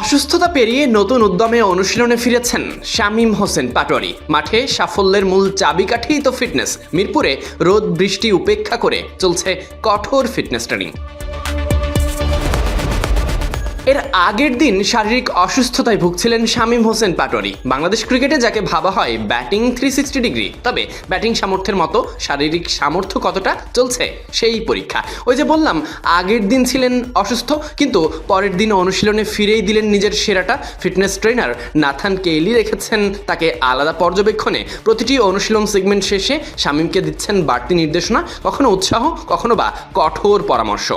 অসুস্থতা পেরিয়ে নতুন উদ্যমে অনুশীলনে ফিরেছেন শামীম হোসেন পাটোয়ারি। মাঠে সাফল্যের মূল চাবিকাঠিই তো ফিটনেস মিরপুরে রোদ বৃষ্টি উপেক্ষা করে চলছে কঠোর ফিটনেস ট্রেনিং এর আগের দিন শারীরিক অসুস্থতায় ভুগছিলেন শামীম হোসেন পাটোয়ারি। বাংলাদেশ ক্রিকেটে যাকে ভাবা হয় ব্যাটিং থ্রি সিক্সটি ডিগ্রি। তবে ব্যাটিং সামর্থ্যের মতো শারীরিক সামর্থ্য কতটা চলছে সেই পরীক্ষা। ওই যে বললাম, আগের দিন ছিলেন অসুস্থ, কিন্তু পরের দিন অনুশীলনে ফিরেই দিলেন নিজের সেরাটা। ফিটনেস ট্রেনার নাথান কেইলি রেখেছেন তাকে আলাদা পর্যবেক্ষণে। প্রতিটি অনুশীলন সেগমেন্ট শেষে শামীমকে দিচ্ছেন বাড়তি নির্দেশনা, কখনো উৎসাহ, কখনো বা কঠোর পরামর্শ।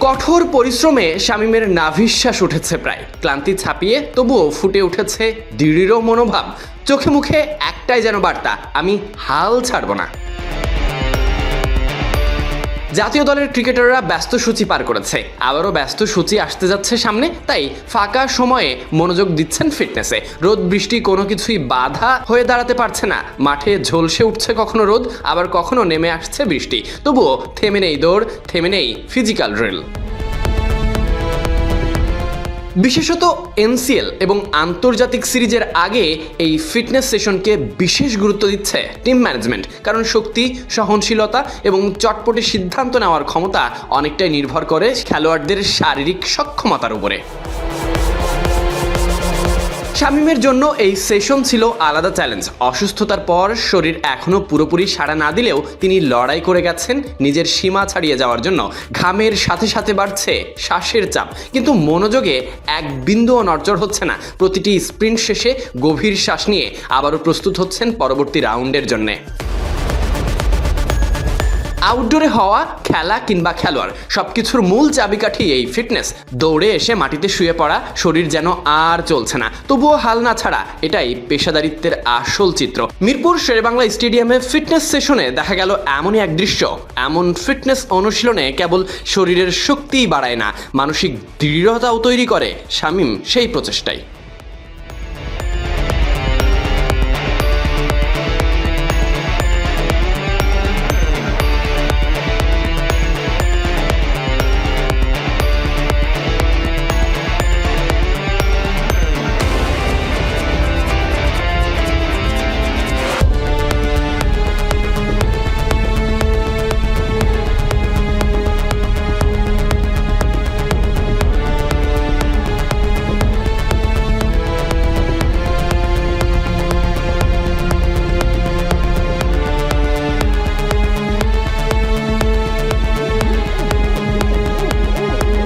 কঠোর পরিশ্রমে শামীমের নাভিশ্বাস উঠেছে প্রায়। ক্লান্তি ছাপিয়ে তবুও ফুটে উঠেছে দৃঢ় মনোভাব। চোখে মুখে একটাই যেন বার্তা, আমি হাল ছাড়ব না। জাতীয় দলের ক্রিকেটাররা ব্যস্ত সূচি পার করেছে। আবারও ব্যস্ত সূচি আসতে যাচ্ছে সামনে, তাই ফাঁকা সময়ে মনোযোগ দিচ্ছেন ফিটনেসে। রোদ, বৃষ্টি কোনো কিছুই বাধা হয়ে দাঁড়াতে পারছে না। মাঠে ঝলসে উঠছে কখনো রোদ, আবার কখনো নেমে আসছে বৃষ্টি। তবুও থেমে নেই দৌড়, থেমে নেই ফিজিক্যাল ড্রিল। বিশেষত এনসিএল এবং আন্তর্জাতিক সিরিজের আগে এই ফিটনেস সেশনকে বিশেষ গুরুত্ব দিচ্ছে টিম ম্যানেজমেন্ট, কারণ শক্তি, সহনশীলতা এবং চটপটে সিদ্ধান্ত নেওয়ার ক্ষমতা অনেকটাই নির্ভর করে খেলোয়াড়দের শারীরিক সক্ষমতার উপরে। শামীমের জন্য এই সেশন ছিল আলাদা চ্যালেঞ্জ। অসুস্থতার পর শরীর এখনও পুরোপুরি সাড়া না দিলেও তিনি লড়াই করে গেছেন নিজের সীমা ছাড়িয়ে যাওয়ার জন্য। ঘামের সাথে সাথে বাড়ছে শ্বাসের চাপ। কিন্তু মনোযোগে এক বিন্দুও নড়চড় হচ্ছে না। প্রতিটি স্প্রিন্ট শেষে গভীর শ্বাস নিয়ে আবারও প্রস্তুত হচ্ছেন পরবর্তী রাউন্ডের জন্যে। আউটডোরে হওয়া, খেলা কিংবা খেলোয়াড় সব কিছুর মূল চাবিকাঠি এই ফিটনেস দৌড়ে এসে মাটিতে শুয়ে পড়া, শরীর যেন আর চলছে না। তবুও হাল না ছাড়া এটাই পেশাদারিত্বের আসল চিত্র। মিরপুর শেরেবাংলা স্টেডিয়ামে ফিটনেস সেশনে দেখা গেল এমনই এক দৃশ্য। এমন ফিটনেস অনুশীলনে কেবল শরীরের শক্তিই বাড়ায় না, মানসিক দৃঢ়তাও তৈরি করে। শামীম, সেই প্রচেষ্টায়।